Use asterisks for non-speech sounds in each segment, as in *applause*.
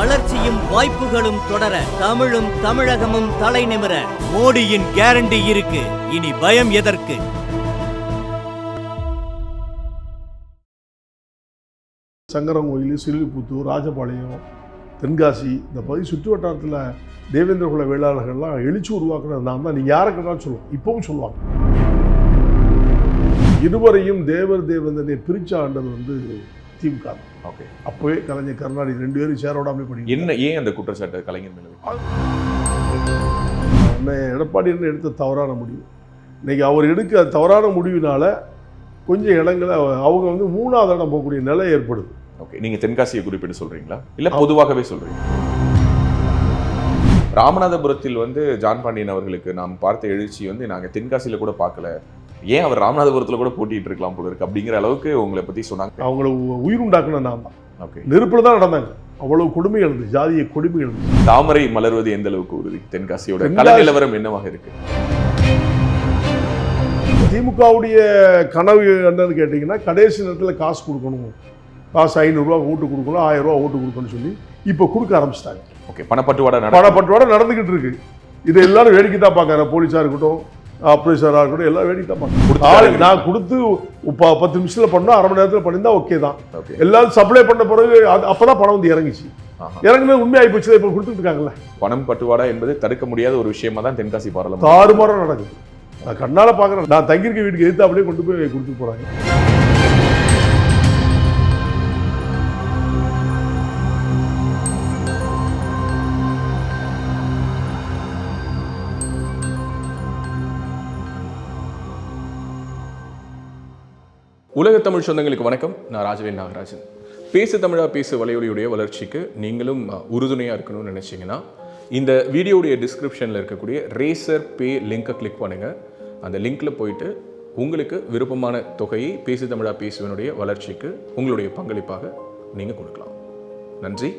வளர்ச்சியும் வாய்ப்புகளும் தொடர தமிழும் தமிழகமும் தலை நிமிர மோடியின் கேரண்டி இருக்கு. இனி பயம் எதற்கு? சங்கரங்கோயில் சிறுவிப்புத்தூர் ராஜபாளையம் தென்காசி இந்த பகுதி சுற்று வட்டாரத்தில் தேவேந்திர குல வேளாளர்கள்லாம் எழுச்சி உருவாக்குனது நான் தான். நீங்கள் யாரை கேட்டாலும் சொல்லுவோம் இப்பவும் சொல்லுவாங்க. இருவரையும் தேவர் தேவந்தனை பிரிச்சு ஆண்டது வந்து திமுக தான். ஓகே அப்போவே கலைஞர் கருணாநிதி ரெண்டு பேரும் சேரோடாமே பண்ணி என்ன ஏன் அந்த குற்றச்சாட்டு கலைஞர் மேல எடப்பாடின்னு எடுத்த தவறான முடிவு. இன்னைக்கு அவர் எடுக்க தவறான முடிவினால கொஞ்சம் இடங்களை அவங்க வந்து மூணாவது இடம் போகக்கூடிய நிலை ஏற்படுது. ஓகே நீங்க தென்காசியை குறிப்பிட்டு சொல்றீங்களா? இல்ல பொதுவாகவே சொல்றீங்க ராமநாதபுரத்தில் வந்து ஜான் பாண்டியன் அவர்களுக்கு நாம் பார்த்த எழுச்சி வந்து நாங்க தென்காசியில கூட பார்க்கல. ஏன் அவர் ராமநாதபுரத்துல கூட போட்டிட்டு இருக்கலாம் போல இருக்கு அப்படிங்கிற அளவுக்கு உங்களை பத்தி சொன்னாங்க. அவங்கள உயிர் உண்டாக்குன நான் தான் ஓகே நெருப்பில் தான் நடந்தாங்க. அவ்வளவு கொடுமை இருந்துச்சு ஜாதிய கொடுமை இருந்துச்சு தாமரை மலர்வது எந்த அளவுக்கு உறுதி? தென்காசியோட தென்காசி- கள நிலவரம் என்னவாக இருக்கு? திமுகவுடைய கனவு என்னன்னு கேட்டிங்கன்னா கடைசி நேரத்தில் காசு கொடுக்கணும். காசு ஐநூறுரூவா ஓட்டு கொடுக்கணும் ஆயிரம் ரூபா ஓட்டு கொடுக்கணும்னு சொல்லி இப்போ கொடுக்க ஆரம்பிச்சிட்டாங்க. ஓகே பணப்பட்டுவாடா பணப்பட்டுவாட நடந்துக்கிட்டு இருக்கு. இது எல்லாரும் வேடிக்கை தான் பார்க்குற போலீஸாக இருக்கட்டும் ஆப்ரேஷராக இருக்கட்டும் எல்லாம் வேடிக்கை தான். நான் கொடுத்து பத்து நிமிஷத்தில் பண்ணோம் அரை மணி நேரத்தில் பண்ணியிருந்தா ஓகே தான். எல்லாரும் சப்ளை பண்ண பிறகு அது அப்போ தான் பணம் வந்து இறங்கிச்சு. இறங்குனது உண்மையாகி போச்சு இப்போ கொடுத்துட்டு இருக்காங்கல்ல. பணம் பட்டுவாடா என்பது தடுக்க முடியாத ஒரு விஷயமா தான் தென்காசி பாராளுமன்ற தாறுமாறாக நடக்குது. நான் கண்ணால் பார்க்குறேன். நான் தங்கியிருக்க வீட்டுக்கு எதிர்த்து அப்படியே கொண்டு போய் கொடுத்துட்டு போகிறாங்க உலக தமிழ் சொந்தங்களுக்கு வணக்கம். நான் ராஜவேல் நாகராஜன். பேசு தமிழா பேசு வலையொலியுடைய வளர்ச்சிக்கு நீங்களும் உறுதுணையாக இருக்கணும்னு நினச்சிங்கன்னா இந்த வீடியோடைய டிஸ்கிரிப்ஷனில் இருக்கக்கூடிய ரேசர் பே லிங்க்கை கிளிக் பண்ணுங்கள் அந்த லிங்க்கில் போயிட்டு உங்களுக்கு விருப்பமான தொகையை பேசு தமிழா பேசுவனுடைய வளர்ச்சிக்கு உங்களுடைய பங்களிப்பாக நீங்கள் கொடுக்கலாம். நன்றி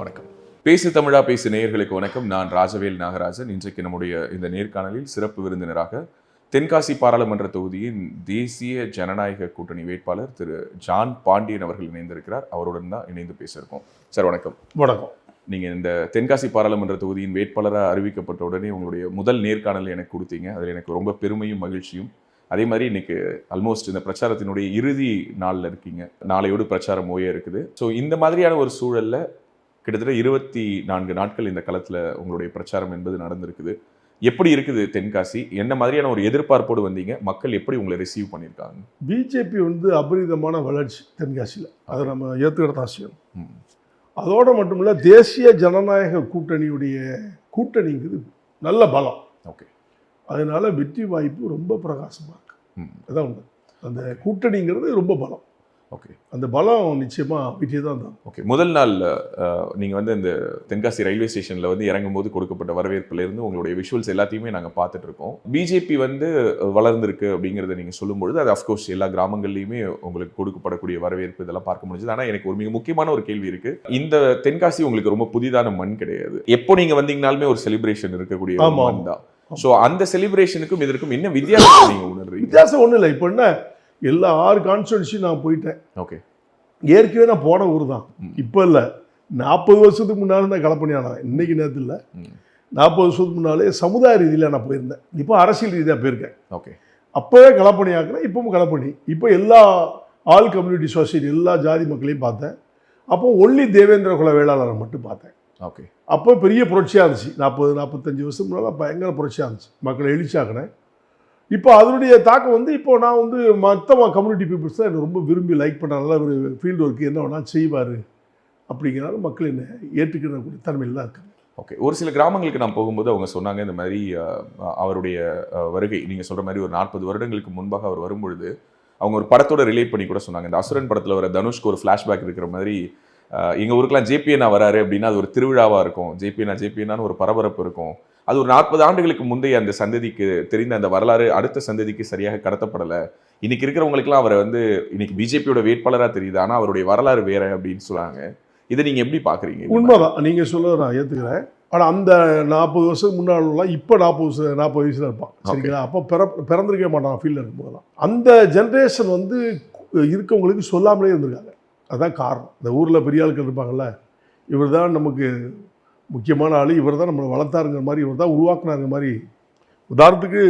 வணக்கம். பேசு தமிழா பேசு நேயர்களுக்கு வணக்கம். நான் ராஜவேல் நாகராஜன். இன்றைக்கு நம்முடைய இந்த நேர்காணலில் சிறப்பு விருந்தினராக தென்காசி பாராளுமன்ற தொகுதியின் தேசிய ஜனநாயக கூட்டணி வேட்பாளர் திரு ஜான் பாண்டியன் அவர்கள் இணைந்திருக்கிறார். அவருடன் தான் இணைந்து பேச இருக்கோம் சார் வணக்கம். வணக்கம். நீங்க இந்த தென்காசி பாராளுமன்ற தொகுதியின் வேட்பாளராக அறிவிக்கப்பட்ட உடனே உங்களுடைய முதல் நேர்காணல் எனக்கு கொடுத்தீங்க. அதில் எனக்கு ரொம்ப பெருமையும் மகிழ்ச்சியும். அதே மாதிரி இன்னைக்கு ஆல்மோஸ்ட் இந்த பிரச்சாரத்தினுடைய இறுதி நாளில் இருக்கீங்க. நாளையோடு பிரச்சாரம் ஓய இருக்குது. ஸோ இந்த மாதிரியான ஒரு சூழல்ல கிட்டத்தட்ட இருபத்தி நான்கு நாட்கள் இந்த களத்துல உங்களுடைய பிரச்சாரம் என்பது நடந்திருக்குது. எப்படி இருக்குது தென்காசி? என்ன மாதிரியான ஒரு எதிர்பார்ப்போடு வந்தீங்க? மக்கள் எப்படி உங்களை ரிசீவ் பண்ணியிருக்காங்க? பிஜேபி வந்து அபரிதமான வளர்ச்சி தென்காசியில். அதை நம்ம ஏற்றுக்கிற தான் செய்யணும் ம். அதோடு மட்டுமில்ல தேசிய ஜனநாயக கூட்டணியுடைய கூட்டணிங்கிறது நல்ல பலம். ஓகே. அதனால வெற்றி வாய்ப்பு ரொம்ப பிரகாசமாக இருக்கு. ம். அதான் உண்டு அந்த கூட்டணிங்கிறது ரொம்ப பலம். ஓகே அந்த பலம் நிச்சயமாக வெற்றி தான் தான். ஓகே முதல் நாள் அஹ், நீங்க வந்து இந்த தென்காசி ரயில்வே ஸ்டேஷன்ல வந்து இறங்கும் போது கொடுக்கப்பட்ட வரவேற்புல இருந்து உங்களுடைய விஷுவல்ஸ் எல்லாத்தையுமே நாங்க பார்த்துட்டு இருக்கோம். பிஜேபி வந்து வளர்ந்திருக்கு அப்படிங்கறத நீங்க சொல்லும்பொழுது அது அஃப்கோர்ஸ் எல்லா கிராமங்கள்லயுமே உங்களுக்கு கொடுக்கப்படக்கூடிய வரவேற்பு இதெல்லாம் பார்க்க முடிஞ்சது. ஆனா எனக்கு ஒரு மிக முக்கியமான ஒரு கேள்வி இருக்கு. இந்த தென்காசி உங்களுக்கு ரொம்ப புதிதான மண் கிடையாது. எப்போ நீங்க வந்தீங்கனாலுமே ஒரு செலிப்ரேஷன் இருக்கக்கூடிய மண் தான். ஸோ அந்த செலிப்ரேஷனுக்கும் இதற்கும் என்ன வித்தியாசம் *coughs* நீங்க உணர்றீங்க? வித்தியாசம் ஒன்றும் இல்லை இப்போ என்ன எல்லா ஆறு கான்ஸ்டுவன்சியும் நான் போயிட்டேன். ஓகே ஏற்கனவே நான் போன ஊர் தான். இப்போ இல்லை. நாற்பது வருஷத்துக்கு முன்னாடி நான் களப்பணியானேன் இன்னைக்கு நேரத்தில் இல்லை. நாற்பது வருஷத்துக்கு முன்னாலே சமுதாய ரீதியில் நான் போயிருந்தேன். இப்போ அரசியல் ரீதியாக போயிருக்கேன். ஓகே அப்போவே களப்பணி ஆக்குறேன் இப்பவும் களப்பணி இப்போ எல்லா ஆல் கம்யூனிட்டி சொசைட்டி எல்லா ஜாதி மக்களையும் பார்த்தேன். அப்போ ஒல்லி தேவேந்திர குல வேளாளரை மட்டும் பார்த்தேன். ஓகே அப்போ பெரிய புரட்சியாக இருந்துச்சு. நாற்பது நாற்பத்தஞ்சு வருஷம் முன்னால் பயங்கர புரட்சியாக இருந்துச்சு. மக்களை எழுச்சியாக்குனேன் இப்போ அதனுடைய தாக்கம் வந்து இப்போ நான் வந்து மற்ற கம்யூனிட்டி பீப்புள்ஸ் தான் எனக்கு ரொம்ப விரும்பி லைக் பண்ண ஒரு ஃபீல்டு ஒர்க்கு என்ன வேணால் செய்வார் அப்படிங்கிறனால மக்கள் என்ன ஏற்றுக்கிற தன்மையில் தான் இருக்காங்க. ஓகே ஒரு சில கிராமங்களுக்கு நான் போகும்போது அவங்க சொன்னாங்க இந்த மாதிரி அவருடைய வருகை நீங்கள் சொல்கிற மாதிரி ஒரு நாற்பது வருடங்களுக்கு முன்பாக அவர் வரும்பொழுது அவங்க ஒரு படத்தோட ரிலேட் பண்ணி கூட சொன்னாங்க. இந்த அசுரன் படத்தில் வர தனுஷ்க்கு ஒரு ஃப்ளாஷ்பேக் இருக்கிற மாதிரி எங்கள் ஊருக்கெலாம் ஊருக்குலாம் ஜேபிஎன்னா வராரு அப்படின்னா அது ஒரு திருவிழாவாக இருக்கும். ஜேபிஎன்னா ஜேபிஎனான்னு ஒரு பரபரப்பு இருக்கும். அது ஒரு நாற்பது ஆண்டுகளுக்கு முந்தைய அந்த சந்ததிக்கு தெரிந்த அந்த வரலாறு அடுத்த சந்ததிக்கு சரியாக கடத்தப்படலை. இன்னைக்கு இருக்கிறவங்களுக்குலாம் அவரை வந்து இன்னைக்கு பிஜேபியோட வேட்பாளராக தெரியுது. ஆனால் அவருடைய வரலாறு வேற அப்படின்னு சொன்னாங்க இதை நீங்கள் எப்படி பார்க்குறீங்க உண்மைதான். நீங்கள் சொல்ல நான் ஏற்றுக்கிறேன் ஆனால் அந்த நாற்பது வருஷத்துக்கு முன்னாடிலாம் இப்போ நாற்பது வருஷம் நாற்பது வயசில் இருப்பான். சரிங்களா? அப்போ பிற பிறந்திருக்கவே மாட்டான் ஃபீல்டில் இருக்கும்போதெல்லாம். அந்த ஜென்ரேஷன் வந்து இருக்கவங்களுக்கு சொல்லாமலே இருந்திருக்காங்க. அதான் காரணம். இந்த ஊரில் பெரிய ஆட்கள் இருப்பாங்கல்ல இவர் தான் நமக்கு முக்கியமான ஆள் இவர் தான் நம்மளை வளர்த்தாருங்கிற மாதிரி இவர் தான் உருவாக்குனாருங்க மாதிரி. உதாரணத்துக்கு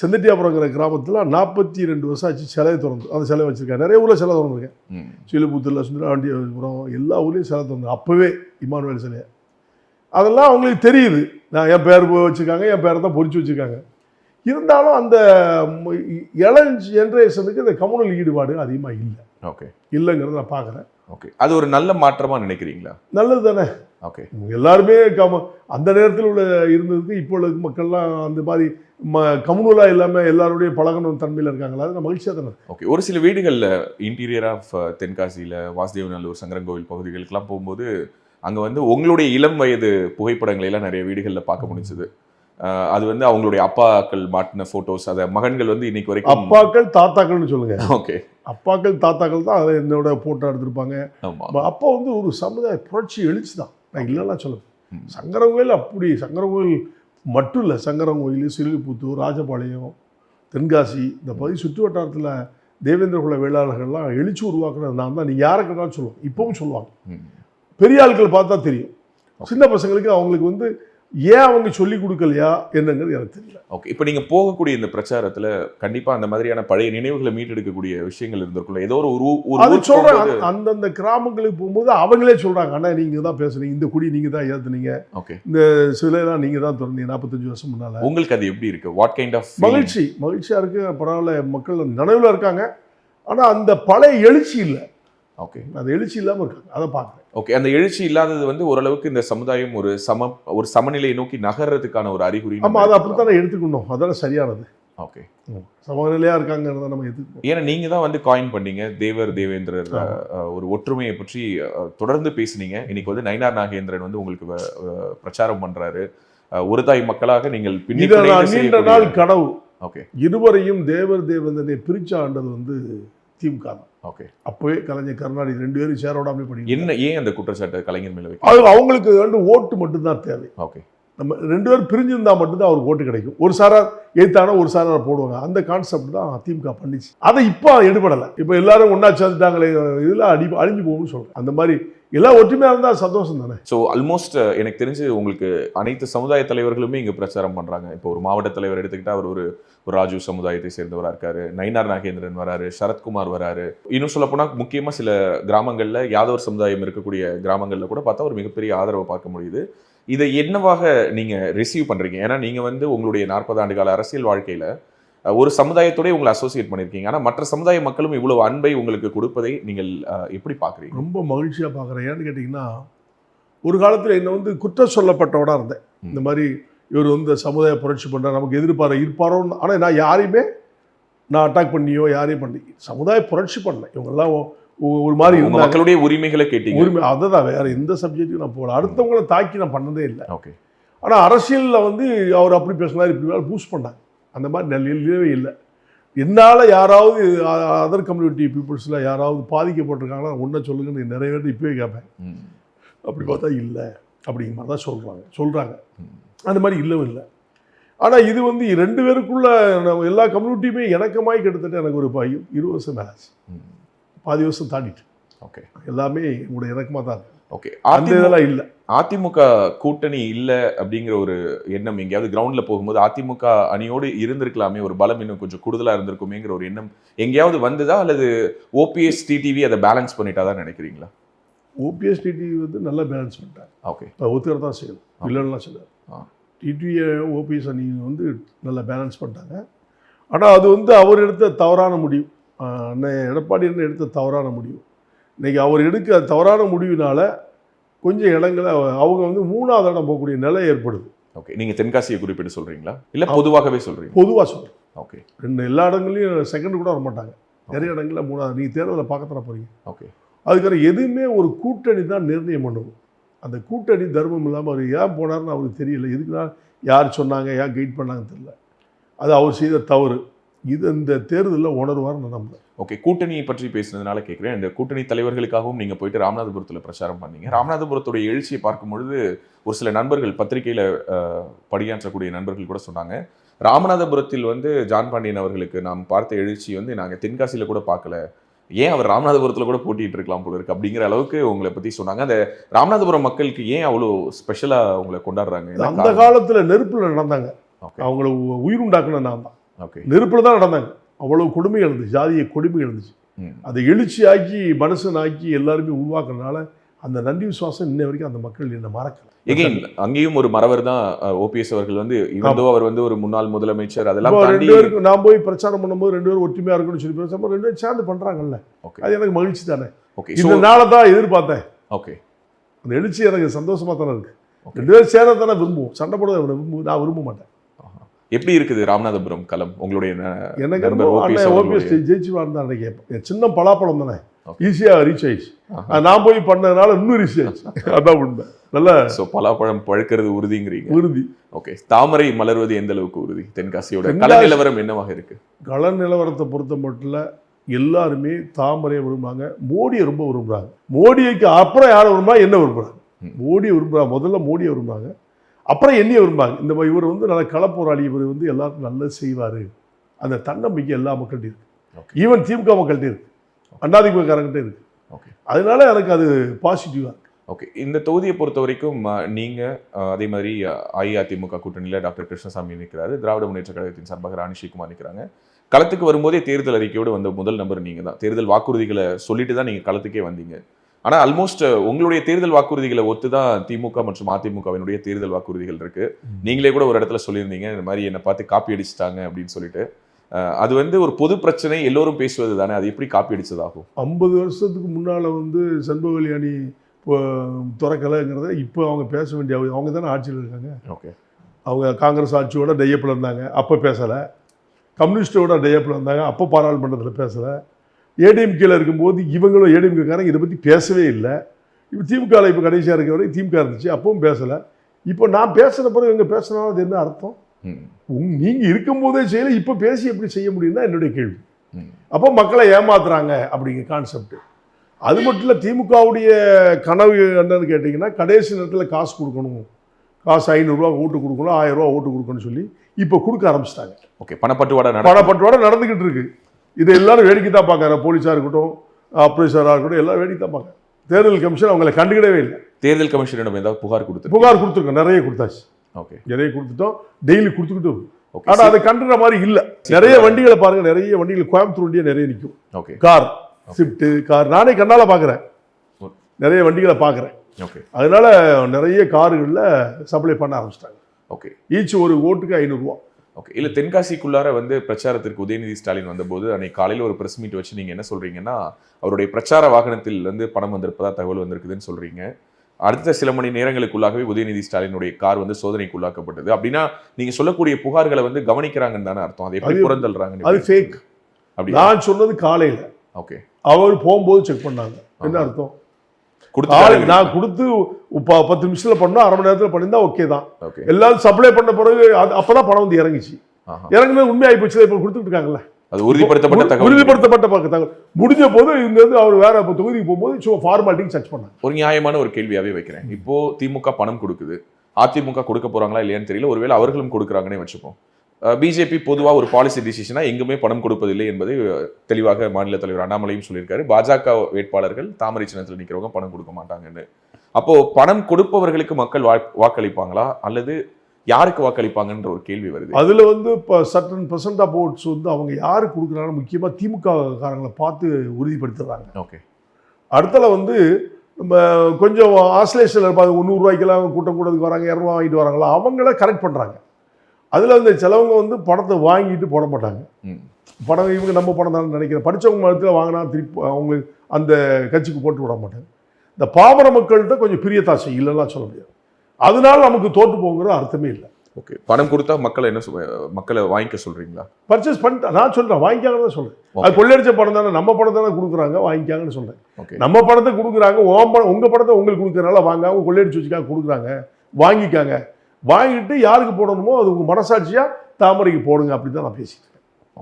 செந்தட்டியாபுரங்கிற கிராமத்தில் நாற்பத்தி ரெண்டு வருஷம் ஆச்சு சிலையை திறந்து அந்த சிலை வச்சுருக்கேன் நிறைய ஊரில் சிலை திறந்துருக்கேன். சீலபுத்தூரில் சுந்தராண்டியபுரம் எல்லா ஊர்லேயும் சிலை திறந்து அப்போவே இமானுவேல் சிலையை. அதெல்லாம் அவங்களுக்கு தெரியுது. நான் என் பேர் வச்சுருக்காங்க என் பேரை தான் பொறிச்சு வச்சுருக்காங்க. இருந்தாலும் அந்த இளம் ஜென்ரேஷனுக்கு இந்த கம்யூனல் ஈடுபாடு அதிகமாக இல்லை. ஓகே. இல்லைங்கிறத நான் பார்க்குறேன். ஓகே. அது ஒரு நல்ல மாற்றமா நினைக்கிறீங்களா? நல்லது தானே ஓகே. எல்லாருமே கம அந்த நேரத்தில் உள்ள இருந்ததுக்கு இப்போ உள்ள மக்கள்லாம் அந்த மாதிரி ம கம்யூனலாக இல்லாமல் எல்லாருடைய பழகணும் தன்மையில் இருக்காங்களா? அது மகிழ்ச்சியாக தானே. ஓகே. ஒரு சில வீடுகளில் இன்டீரியர் ஆஃப் தென்காசியில் வாசுதேவநல்லூர் சங்கரங்கோவில் பகுதிகளுக்கெல்லாம் போகும்போது அங்கே வந்து உங்களுடைய இளம் வயது புகைப்படங்களை எல்லாம் நிறைய வீடுகளில் பார்க்க முடிஞ்சது. அது வந்து அவங்களுடைய அப்பாக்கள் மாட்டின ஃபோட்டோஸ் அதை மகன்கள் வந்து இன்னைக்கு வரைக்கும் அப்பாக்கள் தாத்தாக்கள்னு சொல்லுங்க. ஓகே. அப்பாக்கள் தாத்தாக்கள் தான் அதை என்னோட போட்டோ எடுத்திருப்பாங்க. அப்ப அப்போ வந்து ஒரு சமுதாய புரட்சி எழுச்சி தான் நான் இல்லைன்னா சொல்லுவேன். சங்கரங்கோயில் அப்படி சங்கரங்கோயில் மட்டும் இல்லை. சங்கரங்கோயில் சிறுவிப்புத்தூர் ராஜபாளையம் தென்காசி இந்த பகுதி சுற்று வட்டாரத்தில் தேவேந்திர குல வேளாளர்கள்லாம் எழுச்சி உருவாக்குனது நான் தான். நீ யாரை கேட்டாலும் சொல்லுவாங்க. இப்பவும் சொல்லுவாங்க. பெரிய ஆட்கள் பார்த்தா தெரியும். சின்ன பசங்களுக்கு அவங்களுக்கு வந்து ஏன் அவங்க சொல்லி கொடுக்கலையா என்னங்கிறது எனக்கு தெரியல. ஓகே இப்போ நீங்க போகக்கூடிய இந்த பிரச்சாரத்துல கண்டிப்பா அந்த மாதிரியான பழைய நினைவுகளை மீட்டெடுக்கக்கூடிய விஷயங்கள் இருந்திருக்குல்ல ஏதோ ஒரு ஒரு அது போகும்போது- அந்தந்த கிராமங்களுக்கு போகும்போது அவங்களே சொல்றாங்க. அண்ணா நீங்க தான் பேசுறீங்க. இந்த குடி நீங்க தான் ஏத்துனீங்க. ஓகே சிலையெல்லாம் நீங்க தான் திறந்தீங்க நாற்பத்தஞ்சு வருஷம் முன்னால. உங்களுக்கு அது எப்படி இருக்கு? வாட் கைண்ட் ஆஃப் மகிழ்ச்சி. மகிழ்ச்சியா இருக்கு. பரவாயில்ல. மக்கள் நினைவுல இருக்காங்க. ஆனா அந்த பழைய எழுச்சி இல்லை. ஓகே அந்த எழுச்சி இல்லாம இருக்காங்க அதை பார்க்குறேன். ஓகே அந்த எழுச்சி இல்லாதது வந்து ஓரளவுக்கு இந்த சமுதாயம் ஒரு சம ஒரு சமநிலையை நோக்கி நகர்றதுக்கான ஒரு அறிகுறி ஆமா அதை அப்படித்தானே எடுத்துக்கணும். அதான சரியானது. ஓகே சமநிலையா இருக்காங்கிறத நம்ம எடுத்துக்கணும் ஏன்னா நீங்க தான் வந்து காயின் பண்ணீங்க. தேவர் தேவேந்திரர் ஒரு ஒற்றுமையை பற்றி தொடர்ந்து பேசுனீங்க. இன்னைக்கு வந்து நயினார் நாகேந்திரன் வந்து உங்களுக்கு பிரச்சாரம் பண்றாரு. அஹ், ஒரு தாய் மக்களாக நீங்கள் நீண்ட நாள் கனவு ஓகே இருவரையும் தேவர் தேவேந்திரனை பிரிச்சு ஆண்டது வந்து திமுக தான். ஓகே அப்பவே கலைஞர் கருணாநிதி ரெண்டு பேரும் சேரோடாமே பண்ணி என்ன ஏன் அந்த குற்றச்சாட்டு கலைஞர் மேல அது அவங்களுக்கு வந்து ஓட்டு மட்டும்தான் தேவை. ஓகே நம்ம ரெண்டு பேரும் பிரிஞ்சிருந்தா மட்டும்தான் அவருக்கு ஓட்டு கிடைக்கும். ஒரு சாரார் எய்த்தான ஒரு சாரார் போடுவாங்க. அந்த கான்செப்ட் தான் திமுக பண்ணிச்சு. அதை இப்போ எடுபடலை. இப்போ எல்லாரும் ஒன்றா சேர்ந்துட்டாங்களே இதில் அடி அழிஞ்சு போகும்னு சொல்கிறேன் அந்த மாதிரி எல்லாம் ஒற்றுமையாக இருந்தால் சந்தோஷம் தானே ஸோ ஆல்மோஸ்ட் uh, எனக்கு தெரிஞ்சு உங்களுக்கு அனைத்து சமுதாய தலைவர்களுமே இங்கே பிரச்சாரம் பண்ணுறாங்க இப்போ ஒரு மாவட்ட தலைவர் எடுத்துக்கிட்டால் அவர் ஒரு ஒரு ராஜு சமுதாயத்தை சேர்ந்தவராக இருக்காரு. நயினார் நாகேந்திரன் வராரு சரத்குமார் வராரு. இன்னும் சொல்ல போனால் முக்கியமாக சில கிராமங்களில் யாதவர் சமுதாயம் இருக்கக்கூடிய கிராமங்களில் கூட பார்த்தா ஒரு மிகப்பெரிய ஆதரவை பார்க்க முடியுது. இதை என்னவாக நீங்கள் ரிசீவ் பண்ணுறீங்க ஏன்னா நீங்கள் வந்து உங்களுடைய நாற்பது ஆண்டு கால அரசியல் வாழ்க்கையில் ஒரு சமுதாயத்தோடய உங்களை அசோசியேட் பண்ணியிருக்கீங்க. ஆனால் மற்ற சமுதாய மக்களும் இவ்வளவு அன்பை உங்களுக்கு கொடுப்பதை நீங்கள் எப்படி பார்க்குறீங்க? ரொம்ப மகிழ்ச்சியாக பார்க்குறேன். ஏன்னு கேட்டிங்கன்னா ஒரு காலத்தில் என்னை வந்து குற்றம் சொல்லப்பட்டவனா இருந்தேன். இந்த மாதிரி இவர் வந்து சமுதாய புரட்சி பண்ணுறார் நமக்கு எதிர்பார இருப்பாரோன்னு ஆனால் நான் யாரையுமே நான் அட்டாக் பண்ணியோ யாரையும் பண்ணி சமுதாய புரட்சி பண்ணேன். இவங்கெல்லாம் ஒரு மாதிரி மக்களுடைய உரிமைகளை கேட்டீங்க. உரிமை அதை தான் வேற எந்த சப்ஜெக்ட்டுக்கும் நான் போகல. அடுத்தவங்களை தாக்கி நான் பண்ணதே இல்லை. ஓகே. ஆனால் அரசியலில் வந்து அவர் அப்படி பேசினார் இப்படி பூஸ்ட் பண்ணாங்க அந்த மாதிரி நல்ல இல்லவே இல்லை. என்னால் யாராவது அதர் கம்யூனிட்டி பீப்புள்ஸில் யாராவது பாதிக்கப்பட்டிருக்காங்கன்னா ஒன்றை சொல்லுங்கன்னு நிறைய பேர் இப்போவே கேட்பேன். அப்படி பார்த்தா இல்லை. அப்படிங்கிற மாதிரி தான் சொல்கிறாங்க சொல்கிறாங்க. அந்த மாதிரி இல்லவும் இல்லை. ஆனால் இது வந்து ரெண்டு பேருக்குள்ள நம்ம எல்லா கம்யூனிட்டியுமே இணக்கமாய் கிட்டத்தட்ட எனக்கு ஒரு இருபது வருஷம் மேலே ஆச்சு. ம். பாதி வருஷம் தாண்டிட்டு. ஓகே. எல்லாமே என்னோட இணக்கமாக தான் இருக்கு. ஓகே அந்த இதெல்லாம் இல்லை. அதிமுக கூட்டணி இல்ல அப்படிங்கிற ஒரு எண்ணம் எங்கேயாவது கிரவுண்ட்ல போகும்போது அதிமுக அணியோடு இருந்திருக்கலாமே ஒரு பலம் இன்னும் கொஞ்சம் கூடுதலா இருந்திருக்குமேங்கிற ஒரு எண்ணம் எங்கேயாவது வந்ததா? அல்லது ஓபிஎஸ் டிடிவி அதை பேலன்ஸ் பண்ணிட்டாதான் நினைக்கிறீங்களா? ஓபிஎஸ் டிடி வந்து நல்லா பேலன்ஸ் பண்ணிட்டாங்க. ஓகே ஒத்துக்கிற தான் செய்யணும். இல்லைன்னா ஆ. டிடிஏ ஓபிஎஸ் அணி வந்து நல்லா பேலன்ஸ் பண்ணிட்டாங்க. ஆனால் அது வந்து அவர் எடுத்த தவறான முடிவு. அண்ணன் எடப்பாடி எடுத்த தவறான முடிவு. இன்னைக்கு அவர் எடுக்க தவறான முடிவினால கொஞ்சம் இடங்களை அவ- அவங்க வந்து மூணாவது இடம் போகக்கூடிய நிலை ஏற்படுது. ஓகே நீங்க தென்காசியை குறிப்பிட்டு சொல்றீங்களா? இல்ல பொதுவாகவே சொல்றீங்க பொதுவாக சொல்கிறேன் ஓகே ரெண்டு எல்லா இடங்களையும் செகண்ட் கூட வர மாட்டாங்க நிறைய இடங்களில் மூணாவது. நீங்கள் தேர்தலில் பார்க்கத்தான போகிறீங்க ஓகே அதுக்கான எதுவுமே ஒரு கூட்டணி தான் நிர்ணயம் பண்ணுவோம் அந்த கூட்டணி தர்மம் இல்லாமல் அவர் ஏன் போனார்னு அவருக்கு தெரியல. எதுக்குன்னா யார் சொன்னாங்க யார் கைட் பண்ணாங்கன்னு தெரியல. அது அவர் செய்த தவறு. இது இந்த தேர்தலில் உணர்வார்னு நம்புறேன். ஓகே கூட்டணியை பற்றி பேசுனதுனால கேட்குறேன் இந்த கூட்டணி தலைவர்களுக்காகவும் நீங்க போயிட்டு ராமநாதபுரத்துல பிரச்சாரம் பண்ணீங்க. ராமநாதபுரத்துடைய எழுச்சியை பார்க்கும் பொழுது ஒரு சில நண்பர்கள் பத்திரிகையில அஹ், பணியாற்றக்கூடிய நண்பர்கள் கூட சொன்னாங்க. ராமநாதபுரத்தில் வந்து ஜான் பாண்டியன் அவர்களுக்கு நாம் பார்த்த எழுச்சி வந்து நாங்க தென்காசியில கூட பார்க்கல. ஏன் அவர் ராமநாதபுரத்துல கூட போட்டிட்டு இருக்கலாம் போல இருக்கு அப்படிங்கிற அளவுக்கு உங்களை பத்தி சொன்னாங்க. அந்த ராமநாதபுரம் மக்களுக்கு ஏன் அவ்வளோ ஸ்பெஷலா உங்களை கொண்டாடுறாங்க? அந்த? காலத்துல நெருப்புல நடந்தாங்க. அவங்கள உ- உயிர் உண்டாக்குன நான் தான். நெருப்புல தான் நடந்தாங்க அவ்வளவு கொடுமை இருந்துச்சு ஜாதிய கொடுமை இருந்துச்சு. அதை எழுச்சியாக்கி மனுஷனாக்கி எல்லாருமே உருவாக்குறதுனால அந்த நன்றி விசுவாசம் இன்ன வரைக்கும் அந்த மக்கள் என்ன மறக்கல. எகைன் அங்கேயும் ஒரு மறவர் தான் ஓபிஎஸ் அவர்கள் வந்து இவந்தோ அவர் வந்து ஒரு முன்னாள் முதலமைச்சர் அதெல்லாம் ரெண்டு பேருக்கும் நான் போய் பிரச்சாரம் பண்ணும்போது ரெண்டு பேரும் ஒற்றுமையா இருக்கணும்னு சொல்லி பேசாம ரெண்டு பேரும் சேர்ந்து பண்றாங்கல்ல. ஓகே அது எனக்கு மகிழ்ச்சி தானே. ஓகே இந்த நாளை தான் எதிர்பார்த்தேன். ஓகே அந்த எழுச்சி எனக்கு சந்தோஷமா தானே இருக்கு. ரெண்டு பேரும் சேர தானே விரும்புவோம். சண்டை போட விரும்புவோம் நான் விரும்ப மாட்டேன். எப்படி இருக்குது ராமநாதபுரம் களம்? உங்களுடைய எனக்கு ஓபிஎஸ் என் சின்ன பலாப்பழம் தானே. Okay. ஈஸியா ரீச் ஆயிடுச்சு. நான் போய் பண்ணதுனால இன்னும் ரீச் ஆயிடுச்சு. அதான் உண்மை. நல்ல சோ பலாப்பழம் பழுக்கிறது உறுதிங்கிறீங்க. உறுதி. ஓகே தாமரை மலர்வது எந்த அளவுக்கு உறுதி? தென்காசியோட தென்காசி- கள நிலவரம் என்னவாக இருக்கு? கள நிலவரத்தை பொறுத்த மட்டும் எல்லாருமே தாமரையை விரும்புறாங்க. மோடியை ரொம்ப விரும்புறாங்க. மோடிக்கு அப்புறம் யாரை விரும்புறாங்க என்ன விரும்புறாங்க ம். மோடியை விரும்புறாங்க முதல்ல மோடியை விரும்புறாங்க. அப்புறம் என்னைய விரும்புறாங்க இந்த மாதிரி இவர் வந்து நல்ல களப்போராளி இவர் வந்து எல்லாருக்கும் நல்லது செய்வார். அந்த தன்னம்பிக்கை எல்லா மக்கள்கிட்டையும் இருக்கு. ஈவன் திமுக மக்கள்கிட்ட இருக்கு. அண்ணாதிமுகக்காரங்கிட்ட இருக்கு. ஓகே அதனால எனக்கு அது பாசிட்டிவா ஓகே இந்த தொகுதியை பொறுத்த வரைக்கும் அஹ், நீங்க அஹ், அதே மாதிரி அஇஅதிமுக கூட்டணியில டாக்டர் கிருஷ்ணசாமி நிற்கிறாரு திராவிட முன்னேற்ற கழகத்தின் சார்பாக ராணி ஸ்ரீகுமார் நிற்கிறாங்க களத்துக்கு வரும்போதே தேர்தல் அறிக்கையோடு வந்த முதல் நபர் நீங்க தான் தேர்தல் வாக்குறுதிகளை சொல்லிட்டு தான் நீங்க களத்துக்கே வந்தீங்க. ஆனா ஆல்மோஸ்ட் உங்களுடைய தேர்தல் வாக்குறுதிகளை ஒத்து தான் திமுக மற்றும் அதிமுகவினுடைய தேர்தல் வாக்குறுதிகள் இருக்கு. நீங்களே கூட ஒரு இடத்துல சொல்லியிருந்தீங்க இந்த மாதிரி என்னை பார்த்து காப்பி அடிச்சிட்டாங்க அப்படின்னு சொல்லிட்டு. அது வந்து ஒரு பொது பிரச்சனை எல்லோரும் பேசுவது தானே அது எப்படி காப்பி அடிச்சதாகும்? ஐம்பது வருஷத்துக்கு முன்னால் வந்து செண்பக கல்யாணி இப்போ திறக்கலைங்கிறத இப்போ அவங்க பேச வேண்டிய அவ- அவங்க தானே ஆட்சியில் இருக்காங்க. ஓகே. அவங்க காங்கிரஸ் ஆட்சியோட டையப்பில் இருந்தாங்க அப்போ பேசலை. கம்யூனிஸ்டோட டையப்பில் இருந்தாங்க அப்போ பாராளுமன்றத்தில் பேசலை. ஏடிஎம்கேல இருக்கும்போது இவங்களும் ஏடிஎம்கேக்காரங்க இதை பற்றி பேசவே இல்லை. இப்போ திமுகவில் இப்போ கடைசியாக இருக்க வரை திமுக இருந்துச்சு அப்பவும் பேசலை. இப்போ நான் பேசின பிறகு இவங்க பேசினா அது என்ன அர்த்தம்? உங் நீங்கள் இருக்கும்போதே செய்யலை இப்போ பேசி எப்படி செய்ய முடியும்னா என்னுடைய கேள்வி. அப்போ மக்களை ஏமாத்துறாங்க அப்படிங்கிற கான்செப்ட் அது மட்டும் இல்லை திமுகவுடைய கனவு என்னன்னு கேட்டிங்கன்னா கடைசி நேரத்தில் காசு கொடுக்கணும். காசு ஐநூறுரூவா ஓட்டு கொடுக்கணும் ஆயிரம் ரூபா ஓட்டு கொடுக்கணும்னு சொல்லி இப்போ கொடுக்க ஆரம்பிச்சிட்டாங்க. ஓகே பணப்பட்டுவாடா பணப்பட்டுவாட நடந்துக்கிட்டு இருக்கு. இதை எல்லாரும் வேடிக்கை தான் பார்க்குற போலீஸாக இருக்கட்டும் ஆப்ரேஷராக இருக்கட்டும் எல்லாம் வேடிக்கை தான் பார்க்குறேன் தேர்தல் கமிஷன் அவங்களை கண்டுக்கிடவே இல்லை. தேர்தல் கமிஷனிடம் ஏதாவது புகார் கொடுத்து புகார் கொடுத்துருக்கோம். நிறைய கொடுத்தாச்சு. ஓகே. நிறைய கொடுத்துட்டோம். டெய்லி கொடுத்துக்கிட்டு இருக்கு. ஓகே. ஆனா அதை கண்டுற மாதிரி இல்லை. நிறைய வண்டிகளை பாருங்க. நிறைய வண்டிகள் கோயம்புத்தூர் வண்டியே நிறைய நிற்கும். ஓகே. Car Swift car. நானே கண்ணால பார்க்குறேன். நிறைய வண்டிகளை பார்க்குறேன். ஓகே. அதனால நிறைய கார்களில் சப்ளை பண்ண ஆரம்பிச்சிட்டாங்க. ஓகே. ஈச் ஒரு ஓட்டுக்கு ஐநூறுரூவா ஓகே இல்ல தென்காசிக்குள்ளார வந்து பிரச்சாரத்திற்கு உதயநிதி ஸ்டாலின் வந்தபோது அன்னைக்கு காலையில ஒரு பிரஸ் மீட் வச்சு நீங்க என்ன சொல்றீங்கன்னா அவருடைய பிரச்சார வாகனத்தில் வந்து பணம் வந்திருப்பதா தகவல் வந்திருக்குதுன்னு சொல்றீங்க. அடுத்த சில மணி நேரங்களுக்குள்ளாகவே உதயநிதி ஸ்டாலினுடைய கார் வந்து சோதனைக்குள்ளாக்கப்பட்டது. அப்படின்னா நீங்க சொல்லக்கூடிய புகார்களை வந்து கவனிக்கிறாங்கன்னு தானே அர்த்தம். அதை எப்படி புறந்தல்றாங்க அது ஃபேக் அப்படி நான் சொன்னது காலையில். ஓகே அவர் போகும்போது செக் பண்ணாங்க. என்ன அர்த்தம்? கொடுத்து நான் கொடுத்து பத்து நிமிஷத்தில் பண்ணோம் அரை மணி நேரத்தில் பண்ணியிருந்தா ஓகே தான். எல்லாரும் சப்ளை பண்ண பிறகு அப்பதான் பணம் வந்து இறங்குச்சு. இறங்குனது உண்மையாகி போச்சு இப்போ கொடுத்துட்டு இருக்காங்கல்ல. அது உறுதிப்படுத்தப்பட்ட உறு- தகவல். உறுதிப்படுத்தப்பட்ட தகவல். முடிஞ்ச போது இங்க இருந்து அவர் வேற தொகுதிக்கு போகும்போது சும்மா ஃபார்மாலிட்டிக்கு சர்ச் பண்ணாங்க. ஒரு நியாயமான ஒரு கேள்வியாவே வைக்கிறேன். இப்போ திமுக பணம் கொடுக்குது. அதிமுக கொடுக்க போறாங்களா இல்லையான்னு தெரியல. ஒருவேளை அவர்களும் கொடுக்குறாங்கன்னே வச்சுப்போம். பிஜேபி பொதுவா ஒரு பாலிசி டிசிஷனா எங்குமே பணம் கொடுப்பதில்லை என்பதை தெளிவாக மாநில தலைவர் அண்ணாமலையும் சொல்லியிருக்காரு. பாஜக வேட்பாளர்கள் தாமரை சின்னத்தில் நிக்கிறவங்க பணம் கொடுக்க மாட்டாங்கன்னு. அப்போ பணம் கொடுப்பவர்களுக்கு மக்கள் வாக்களிப்பாங்களா? அல்லது யாருக்கு வாக்களிப்பாங்கன்ற ஒரு கேள்வி வருது. அதுல வந்து இப்போ சட்டன் பர்சன்ட் ஆஃப் ஓட்ஸ் வந்து அவங்க யாருக்கு கொடுக்குறாங்க முக்கியமா திமுக காரங்களை பார்த்து உறுதிப்படுத்துறாங்க. ஓகே அடுத்தல வந்து நம்ம கொஞ்சம் ஆஸ்லேஷன் இருப்பாங்க. நூறுரூவாய்க்கெல்லாம் கூட்டம் கூடதுக்கு வராங்க இரநூறுவா வாங்கிட்டு வராங்களா? அவங்கள கரெக்ட் பண்றாங்க. அதுல வந்து சிலவங்க வந்து பணத்தை வாங்கிட்டு போட மாட்டாங்க. ம். பணம் இவங்க நம்ம பணம் தான் நினைக்கிறேன் படித்தவங்க மதத்தில் வாங்கினா திருப்பி அவங்களுக்கு அந்த கட்சிக்கு போட்டு விட மாட்டாங்க. இந்த பாமர மக்கள்கிட்ட கொஞ்சம் பிரியத்தாசை இல்லைன்னா சொல்ல முடியாது. அதனால நமக்கு தோற்று போங்கிற அர்த்தமே இல்லை. ஓகே. பணம் கொடுத்தா மக்களை என்ன மக்களை வாங்கிக்க சொல்றீங்களா? பர்ச்சேஸ் பண்ணிட்டு நான் சொல்கிறேன் வாங்கிக்காங்கன்னு தான் சொல்கிறேன். அது கொள்ளடிச்ச பணம் தானே நம்ம பணம் தானே கொடுக்குறாங்க வாங்கிக்காங்கன்னு சொல்கிறேன் ஓகே. நம்ம பணத்தை கொடுக்குறாங்க உன் பணம் உங்கள் பணத்தை உங்களுக்கு கொடுக்குறனால வாங்காம கொள்ளையடிச்சு வச்சுக்காக கொடுக்குறாங்க வாங்கிக்காங்க. வாங்கிட்டு யாருக்கு போடணுமோ அது உங்கள் மனசாட்சியாக தாமரைக்கு போடுங்க அப்படி தான் நான் பேசிக்கிறேன்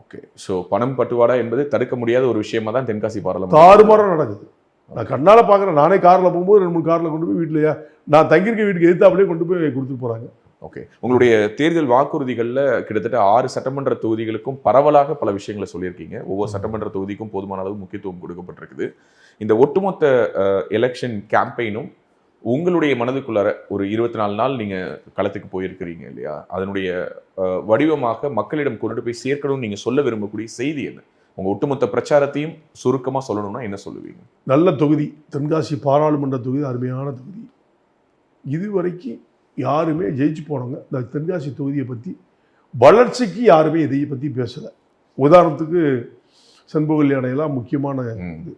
ஓகே. ஸோ பணம் பட்டுவாடா என்பது தடுக்க முடியாத ஒரு விஷயமா தான் தென்காசி பாராளுமன்ற தாறுமாறாக நடக்குது. நான் கண்ணால் பார்க்குறேன் நானே காரில் போகும்போது ரெண்டு மூணு காரில் கொண்டு போய் வீட்டில் நான் தங்கியிருக்க வீட்டுக்கு எதிர்த்தாப்புலேயே கொண்டு போய் கொடுத்துட்டு போகிறாங்க ஓகே. உங்களுடைய தேர்தல் வாக்குறுதிகளில் கிட்டத்தட்ட ஆறு சட்டமன்ற தொகுதிகளுக்கும் பரவலாக பல விஷயங்களை சொல்லியிருக்கீங்க. ஒவ்வொரு சட்டமன்ற தொகுதிக்கும் போதுமான அளவு முக்கியத்துவம் கொடுக்கப்பட்டிருக்குது. இந்த ஒட்டுமொத்த எலெக்ஷன் கேம்பெயினும் உங்களுடைய மனதுக்குள்ளார ஒரு இருபத்தி நாலு நாள் நீங்க களத்துக்கு போயிருக்கிறீங்க இல்லையா? அதனுடைய வடிவமாக மக்களிடம் கொண்டு போய் சேர்க்கணும்னு நீங்க சொல்ல விரும்பக்கூடிய செய்தி என்ன? உங்க ஒட்டுமொத்த பிரச்சாரத்தையும் சுருக்கமா சொல்லணும்னா என்ன சொல்லுவீங்க? நல்ல தொகுதி. தென்காசி பாராளுமன்ற தொகுதி அருமையான தொகுதி. இதுவரைக்கும் யாருமே ஜெயிச்சு போனவங்க இந்த தென்காசி தொகுதியை பற்றி வளர்ச்சிக்கு யாருமே இதை பற்றி பேசலை. உதாரணத்துக்கு செண்பு கல்யாணையெல்லாம் முக்கியமான. இது.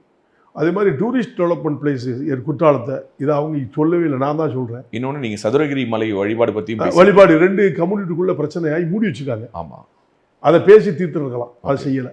அதே மாதிரி டூரிஸ்ட் டெவலப்மெண்ட் பிளேஸஸ் என் குற்றாலத்தை இதை அவங்க சொல்லவே இல்லை. நான் தான் சொல்கிறேன் இன்னொன்னு நீங்க சதுரகிரி மலை வழிபாடு பேசி- வழிபாடு ரெண்டு கம்யூனிட்டிக்குள்ள பிரச்சனையாகி மூடி வச்சுருக்காங்க ஆமா. அதை பேசி தீர்த்துருக்கலாம். அது செய்யலை.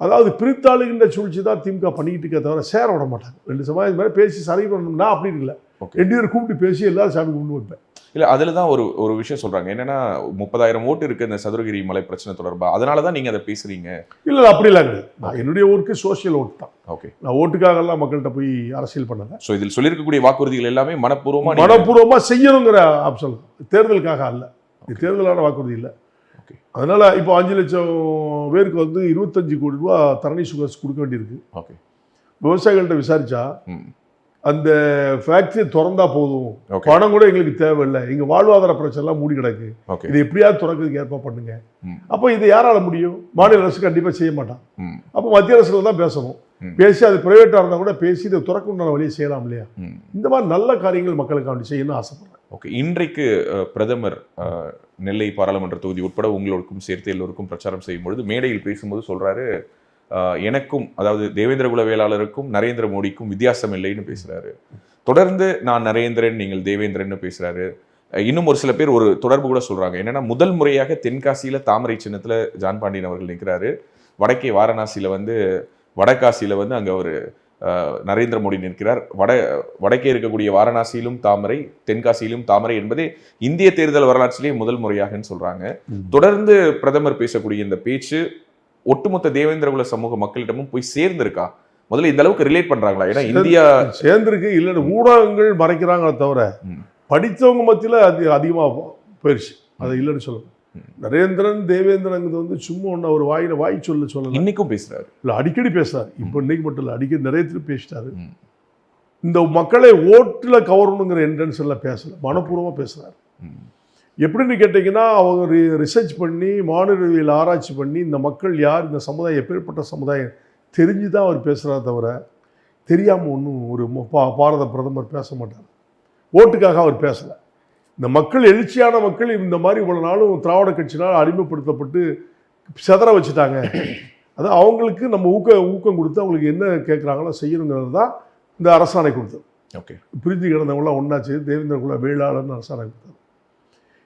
அதாவது பிரித்தாளுகின்ற சூழ்ச்சி தான் திமுக பண்ணிக்கிட்டு இருக்கே தவிர சேர விட மாட்டாங்க. ரெண்டு சமாஜம் மேலே பேசி சரி பண்ணணும்னா அப்படி இல்லை. ரெண்டு பேரும் கூப்பிட்டு பேசி எல்லாரும் சாமி கும்பிட்டு வைப்பேன் இல்ல அதுல தான் ஒரு ஒரு விஷயம் சொல்றாங்க. என்னன்னா முப்பதாயிரம் ஓட்டு இருக்கு இந்த சதுரகிரி மலை பிரச்சனை தொடர்பா? அதனால தான் நீங்க அதை பேசுறீங்க. இல்லை இல்லை அப்படிலாம் கிடையாது நான் என்னுடைய ஊருக்கு சோஷியல் ஓட்டு தான். ஓகே நான் ஓட்டுக்காகலாம் மக்கள்கிட்ட போய் அரசியல் பண்ணலை. சோ இதில் சொல்லியிருக்கக்கூடிய வாக்குறுதிகள் எல்லாமே மனப்பூர்வமா நீங்க- மனப்பூர்வமாக செய்யணுங்கிற ஆப்ஷன் தேர்தலுக்காக அல்ல. இது தேர்தலான வாக்குறுதி இல்லை. அதனால இப்போ அஞ்சு லட்சம் பேருக்கு வந்து இருபத்தஞ்சு கோடி ரூபா தரணி சுகர்ஸ் கொடுக்க வேண்டியிருக்கு. ஓகே விவசாயிகள்கிட்ட விசாரிச்சா ம். அந்த ஃபேக்டரி திறந்தா போதும். பணம் கூட எங்களுக்கு தேவையில்லை. எங்க வாழ்வாதார பிரச்சனை எல்லாம் மூடி கிடக்கு. இது எப்படியாவது திறக்கிறதுக்கு ஏற்பாடு பண்ணுங்க. அப்போ இதை யாரால முடியும்? மாநில அரசு கண்டிப்பா செய்ய மாட்டான். அப்போ மத்திய அரசுல தான் பேசணும். பேசி அது பிரைவேட்டா இருந்தா கூட பேசி இதை திறக்கணுன்ற வழியை செய்யலாம் இல்லையா? இந்த மாதிரி நல்ல காரியங்கள் மக்களுக்கு வேண்டி செய்யணும்னு ஆசைப்படுறேன். ஓகே இன்றைக்கு பிரதமர் நெல்லை பாராளுமன்ற தொகுதி உட்பட உங்களுக்கும் சேர்த்து எல்லோருக்கும் பிரச்சாரம் செய்யும் பொழுது மேடையில் பேசும்போது சொல்றாரு எனக்கும் அதாவது தேவேந்திர குல வேளாளருக்கும் நரேந்திர மோடிக்கும் வித்தியாசம் இல்லைன்னு பேசுறாரு. தொடர்ந்து நான் நரேந்திரன் நீங்கள் தேவேந்திரன்னு பேசுறாரு. அஹ், இன்னும் ஒரு சில பேர் ஒரு தொடர்பு கூட சொல்றாங்க. என்னன்னா முதல் முறையாக தென்காசியில தாமரை சின்னத்துல ஜான் பாண்டியன் அவர்கள் நிற்கிறாரு வடக்கே வாரணாசியில வந்து வடகாசியில வந்து அங்க ஒரு நரேந்திர மோடி நிற்கிறார். வட வடக்கே இருக்கக்கூடிய வாரணாசியிலும் தாமரை தென்காசியிலும் தாமரை என்பதே இந்திய தேர்தல் வரலாற்றிலேயே முதல் முறையாகன்னு சொல்றாங்க. ம். தொடர்ந்து பிரதமர் பேசக்கூடிய இந்த பேச்சு ஒட்டுமொத்த தேவேந்திரகுல சமூக மக்களிடமும் போய் சேர்ந்திருக்கா? முதல்ல இந்த அளவுக்கு ரிலேட் பண்றாங்களா? ஏன்னா இந்தியா சேர்ந்திருக்கு இல்லைன்னு ஊடகங்கள் மறைக்கிறாங்களே தவிர. படித்தவங்க மத்தியில் அது அதிகமாக போயிடுச்சு அதை இல்லைன்னு சொல்லணும். நரேந்திரன் தேவேந்திரங்கிறது வந்து சும்மா ஒன்று ஒரு வாயில வாய் சொல்ல சொல்லல. இன்னைக்கும் பேசுறாரு. இல்லை அடிக்கடி பேசுறாரு. இப்போ இன்னைக்கு மட்டும் இல்லை அடிக்கடி நிறைய திருப்பி பேசிட்டாரு. இந்த மக்களை ஓட்டில் கவரணுங்கிற என்ட்ரன்ஸ் எல்லாம் பேசல. மனப்பூர்வமாக பேசுறாரு. எப்படின்னு கேட்டிங்கன்னா அவங்க ரிசர்ச் பண்ணி மாநிலவியல் ஆராய்ச்சி பண்ணி இந்த மக்கள் யார் இந்த சமுதாயம் எப்பேற்பட்ட சமுதாயம் தெரிஞ்சு தான் அவர் பேசுகிறார் தவிர தெரியாமல் ஒன்றும் ஒரு பா பாரத பிரதமர் பேச மாட்டார். ஓட்டுக்காக அவர் பேசலை. இந்த மக்கள் எழுச்சியான மக்கள் இந்த மாதிரி இவ்வளோ நாளும் திராவிட கட்சினால் அடிமைப்படுத்தப்பட்டு செதற வச்சுட்டாங்க. அது அவங்களுக்கு நம்ம ஊக்க ஊக்கம் கொடுத்து அவங்களுக்கு என்ன கேட்குறாங்களோ செய்யணுங்கிறது தான் இந்த அரசாணை கொடுத்தது. ஓகே. பிரிஞ்சு கிடந்தவங்களாம் ஒன்றாச்சு தேவேந்திர குல வேளாளர்னு அரசாணை கொடுத்தாரு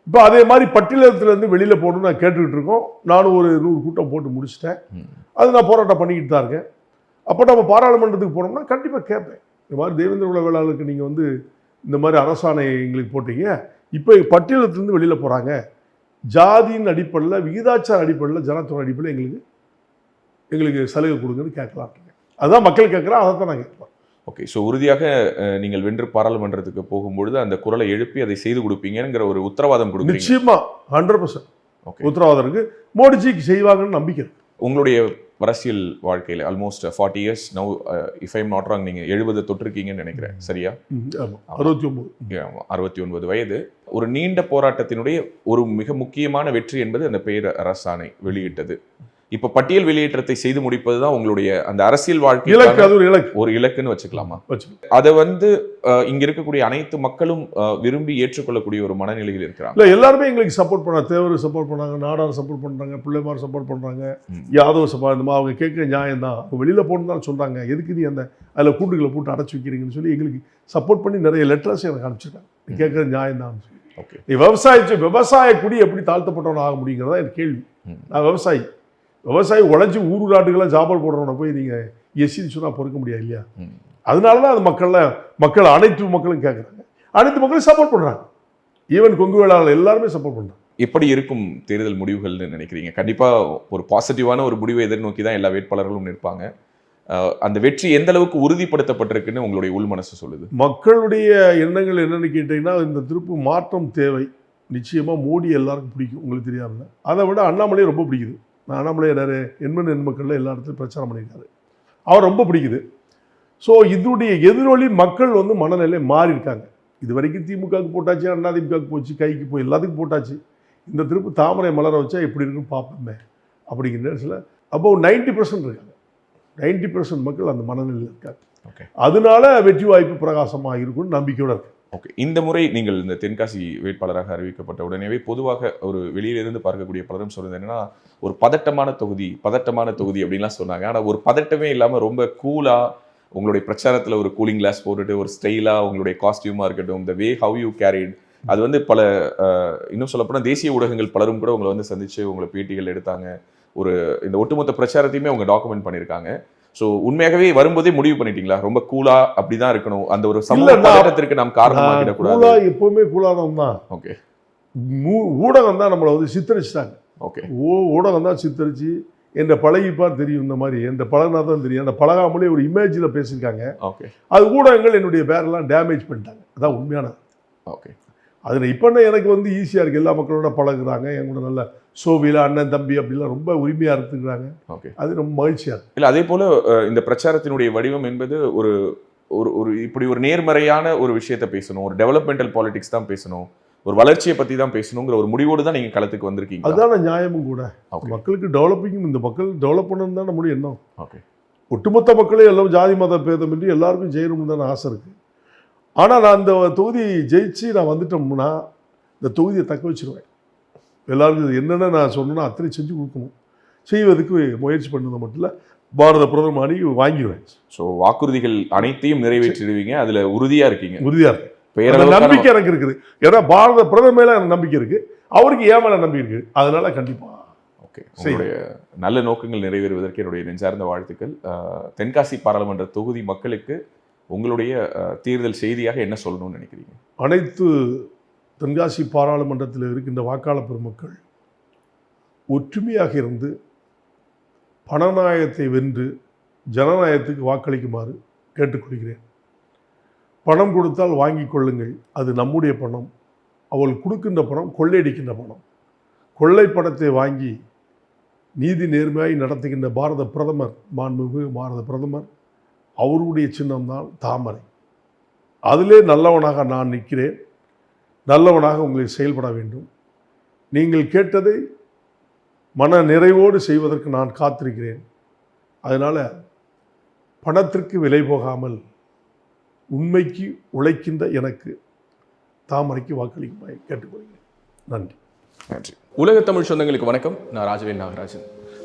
இப்போ அதே மாதிரி பட்டியலத்திலேருந்து வெளியில் போகணும்னு நான் கேட்டுக்கிட்டு இருக்கோம். நானும் ஒரு நூறு கூட்டம் போட்டு முடிச்சிட்டேன். அது நான் போராட்டம் பண்ணிக்கிட்டு தான் இருக்கேன். அப்போ நம்ம பாராளுமன்றத்துக்கு போனோம்னா கண்டிப்பாக கேட்பேன். இந்த மாதிரி தேவேந்திர குல வேளாளருக்கு நீங்கள் வந்து இந்த மாதிரி அரசாணை எங்களுக்கு போட்டீங்க. இப்போ பட்டியலத்திலேருந்து வெளியில் போகிறாங்க ஜாதியின் அடிப்படையில் விகிதாச்சார அடிப்படையில் ஜனத்தொகை அடிப்படையில் எங்களுக்கு எங்களுக்கு சலுகை கொடுங்கன்னு கேட்கலாம் அதுதான் மக்கள் கேட்குறா அதை தான் நான் கேட்பேன் ஓகே ஸோ உறுதியாக நீங்கள் வென்று பாராளுமன்றத்துக்கு போகும்பொழுது அந்த குரலை எழுப்பி அதை செய்து கொடுப்பீங்கிற ஒரு உத்தரவாதம் கொடுக்குறீங்க. நிச்சயமா ஹண்ட்ரட் பர்சன்ட் ஓகே உத்தரவாதம் இருக்கு. மோடிஜிக்கு செய்வாங்கன்னு நம்பிக்கை உங்களுடைய அரசியல் வாழ்க்கையில் almost forty years now if I'm not wrong நீங்கள் எழுபது தொட்டிருக்கீங்கன்னு நினைக்கிறேன். சரியா? அறுபத்தி ஒன்பது. அறுபத்தி ஒன்பது வயது. ஒரு நீண்ட போராட்டத்தினுடைய ஒரு மிக முக்கியமான வெற்றி என்பது அந்த பேர் அரசாணை வெளியிட்டது. இப்ப பட்டியல் வெளியேற்றத்தை செய்து முடிப்பது தான் உங்களுடைய அந்த அரசியல் இலக்கு வாழ்க்கை அது ஒரு இலக்கு. ஒரு இலக்குன்னு வச்சுக்கலாமா? வச்சுக்கோ அதை வந்து இங்க இருக்கக்கூடிய அனைத்து மக்களும் விரும்பி ஏற்றுக்கொள்ளக்கூடிய ஒரு மனநிலையில் இருக்கிறாங்க. இல்ல எல்லாருமே எங்களுக்கு சப்போர்ட் பண்ணாங்க தேவர் சப்போர்ட் பண்ணாங்க நாடார் சப்போர்ட் பண்றாங்க பிள்ளைமார் சப்போர்ட் பண்றாங்க ம். யாதவ் சப்போர்ட் இந்த அவங்க கேட்குற நியாயம் தான். அவங்க வெளியில போகணும் தான் சொல்றாங்க. எதுக்கு நீ அந்த அதில் கூண்டுகளை போட்டு அடைச்சு வைக்கிறீங்கன்னு சொல்லி எங்களுக்கு சப்போர்ட் பண்ணி நிறைய லெட்டர்ஸ் எனக்கு அனுப்பிச்சிருக்காங்க. நீ கேட்குற நியாயம் தான் சொல்லி. ஓகே. நீ விவசாயிச்சு விவசாய குடி எப்படி தாழ்த்தப்பட்டவன் ஆக முடியுங்கிறதா என் கேள்வி. நான் விவசாயி. விவசாயி உழைச்சி ஊரு நாட்டுக்கெல்லாம் சாப்பாடு போடுறவனை போய் நீங்கள் எஸ்சின்னு சொன்னால் பொறுக்க முடியாது இல்லையா. அதனால தான் அது மக்கள்லாம் மக்கள் அனைத்து மக்களும் கேட்குறாங்க அனைத்து மக்களும் சப்போர்ட் பண்ணுறாங்க ஈவன் கொங்கு வேளாளர் எல்லாருமே சப்போர்ட் பண்ணுறாங்க எப்படி இருக்கும் தேர்தல் முடிவுகள்னு நினைக்கிறீங்க. கண்டிப்பா ஒரு பாசிட்டிவான ஒரு முடிவை எதிர்நோக்கி தான் எல்லா வேட்பாளர்களும் நிற்பாங்க. அந்த வெற்றி எந்த அளவுக்கு உறுதிப்படுத்தப்பட்டிருக்குன்னு உங்களுடைய உள் மனசு சொல்லுது. மக்களுடைய எண்ணங்கள் என்னன்னு கேட்டிங்கன்னா இந்த திருப்பு மாற்றம் தேவை. நிச்சயமாக மோடி எல்லாருக்கும் பிடிக்கும். உங்களுக்கு தெரியாமல் அதை விட அண்ணாமலையை ரொம்ப பிடிக்குது. நான் அண்ணாமலையை நிறைய எண்மன் எண்மக்களில் எல்லா இடத்துலையும் பிரச்சாரம் பண்ணியிருக்காரு. அவர் ரொம்ப பிடிக்குது. ஸோ இதனுடைய எதிரொலி மக்கள் வந்து மனநிலை மாறி இருக்காங்க இது வரைக்கும் திமுகவுக்கு போட்டாச்சு அண்ணா திமுகவுக்கு போச்சு கைக்கு போய் எல்லாத்துக்கும் போட்டாச்சு. இந்த திருப்பு தாமரை மலர வச்சா எப்படி இருக்குன்னு பார்ப்போமே அப்படிங்கிற நேரத்தில் அப்போ நைன்டி பர்சன்ட் இருக்காங்க. நைன்டி பர்சன்ட் மக்கள் அந்த மனநிலையில் இருக்காங்க. ஓகே அதனால வெற்றி வாய்ப்பு பிரகாசமாக இருக்கும்னு நம்பிக்கையோட இருக்கு. ஓகே இந்த முறை நீங்கள் இந்த தென்காசி வேட்பாளராக அறிவிக்கப்பட்ட உடனேவே பொதுவாக ஒரு வெளியிலிருந்து பார்க்கக்கூடிய பலரும் சொல்றது என்னன்னா ஒரு பதட்டமான தொகுதி பதட்டமான தொகுதி அப்படின்லாம் சொன்னாங்க. ஆனால் ஒரு பதட்டமே இல்லாமல் ரொம்ப கூலாக உங்களுடைய பிரச்சாரத்தில் ஒரு கூலிங் கிளாஸ் போட்டுட்டு ஒரு ஸ்டைலாக உங்களுடைய காஸ்டியூமாக இருக்கட்டும் இந்த வே ஹவ் யூ கேரிட் அது வந்து பல இன்னும் சொல்லப்போனால் தேசிய ஊடகங்கள் பலரும் கூட உங்களை வந்து சந்தித்து உங்களை பேட்டிகள் எடுத்தாங்க. ஒரு இந்த ஒட்டுமொத்த பிரச்சாரத்தையுமே அவங்க டாக்குமெண்ட் பண்ணியிருக்காங்க. ஸோ உண்மையாகவே வரும்போதே முடிவு பண்ணிட்டீங்களா? ரொம்ப கூலா அப்படிதான் இருக்கணும். அந்த ஒரு சமூக இல்ல, நான்- பதட்டத்திற்கு நாம் கூலா எப்பவுமே கூலாதம் தான். ஓகே ஊடகம் தான் நம்மளை வந்து சித்தரிச்சிட்டாங்க. ஓகே ஊ ஊடகம் தான் சித்தரிச்சு என்ற பழகிப்பார் தெரியும் இந்த மாதிரி. என்ற பழகினா தான் தெரியும். அந்த பழகாமலே ஒரு இமேஜில் பேசியிருக்காங்க. ஓகே அது ஊடகங்கள் என்னுடைய பேரெல்லாம் டேமேஜ் பண்ணிட்டாங்க. அதான் உண்மையான ஓகே அதில் இப்போ எனக்கு வந்து ஈஸியாக இருக்குது எல்லா மக்களோட பழகுறாங்க. என் கூட நல்ல சோவியில் அண்ணன் தம்பி அப்படிலாம் ரொம்ப உரிமையாக இருந்துக்கிறாங்க. ஓகே. அது ரொம்ப மகிழ்ச்சியாக இருக்கு. இல்ல அதே போல இந்த பிரச்சாரத்தினுடைய வடிவம் என்பது ஒரு ஒரு ஒரு இப்படி ஒரு நேர்மறையான ஒரு விஷயத்தை பேசணும். ஒரு டெவலப்மெண்டல் பாலிடிக்ஸ் தான் பேசணும். ஒரு வளர்ச்சியை பத்தி தான் பேசணுங்கிற ஒரு முடிவோடு தான் நீங்க களத்துக்கு வந்திருக்கீங்க அதுதான நியாயமும் கூட. மக்களுக்கு டெவலப்பிங் இந்த மக்கள் டெவலப் பண்ணணும் தான் நம்முடைய எண்ணம் ஓகே. ஒட்டுமொத்த மக்களே எல்லாம் ஜாதி மத பேதமின்றி எல்லாருக்கும் செய்யணும்னு தான் ஆசை இருக்குது ஆனால் நான் அந்த தொகுதி ஜெயிச்சு நான் வந்துட்டோம்னா இந்த தொகுதியை தக்க வச்சிருவேன். எல்லாருக்கும் என்னென்ன நான் சொன்னேனோ அத்தனை செஞ்சு கொடுக்கணும். செய்வதற்கு முயற்சி பண்ணது மட்டும் இல்லை பாரத பிரதமர் அணி வாங்கிடுவேன். ஸோ வாக்குறுதிகள் அனைத்தையும் நிறைவேற்றிடுவீங்க. அதுல உறுதியா இருக்கீங்க. உறுதியாக இருக்கு நம்பிக்கை எனக்கு இருக்குது. ஏன்னா பாரத பிரதமர் மேல எனக்கு நம்பிக்கை இருக்குது அவருக்கு ஏன் மேலே நம்பிக்கை இருக்குது அதனால கண்டிப்பாக ஓகே. உங்களுடைய நல்ல நோக்கங்கள் நிறைவேறுவதற்கு என்னுடைய நெஞ்சார்ந்த வாழ்த்துக்கள். தென்காசி பாராளுமன்ற தொகுதி மக்களுக்கு உங்களுடைய தேர்தல் செய்தியாக என்ன சொல்லணும்னு நினைக்கிறீங்க? அனைத்து தென்காசி பாராளுமன்றத்தில் இருக்கின்ற வாக்காளர் பெருமக்கள் ஒற்றுமையாக இருந்து பணநாயகத்தை வென்று ஜனநாயகத்துக்கு வாக்களிக்குமாறு கேட்டுக்கொள்கிறேன். பணம் கொடுத்தால் வாங்கி கொள்ளுங்கள். அது நம்முடைய பணம். அவள் கொடுக்கின்ற பணம் கொள்ளையடிக்கின்ற பணம். கொள்ளை பணத்தை வாங்கி நீதி நேர்மையாய் நடத்துகின்ற பாரத பிரதமர் மாண்புமிகு பாரத பிரதமர் அவருடைய சின்னம்தான் தாமரை. அதிலே நல்லவனாக நான் நிற்கிறேன். நல்லவனாக உங்களை செயல்பட வேண்டும். நீங்கள் கேட்டதை மன நிறைவோடு செய்வதற்கு நான் காத்திருக்கிறேன். அதனால் பணத்திற்கு விலை போகாமல் உண்மைக்கு உழைக்கின்ற எனக்கு தாமரைக்கு வாக்களிக்கும் கேட்டுக்கொள்கிறேன். நன்றி. நன்றி. உலக தமிழ் சொந்தங்களுக்கு வணக்கம். நான் ராஜவேல் நாகராஜன்.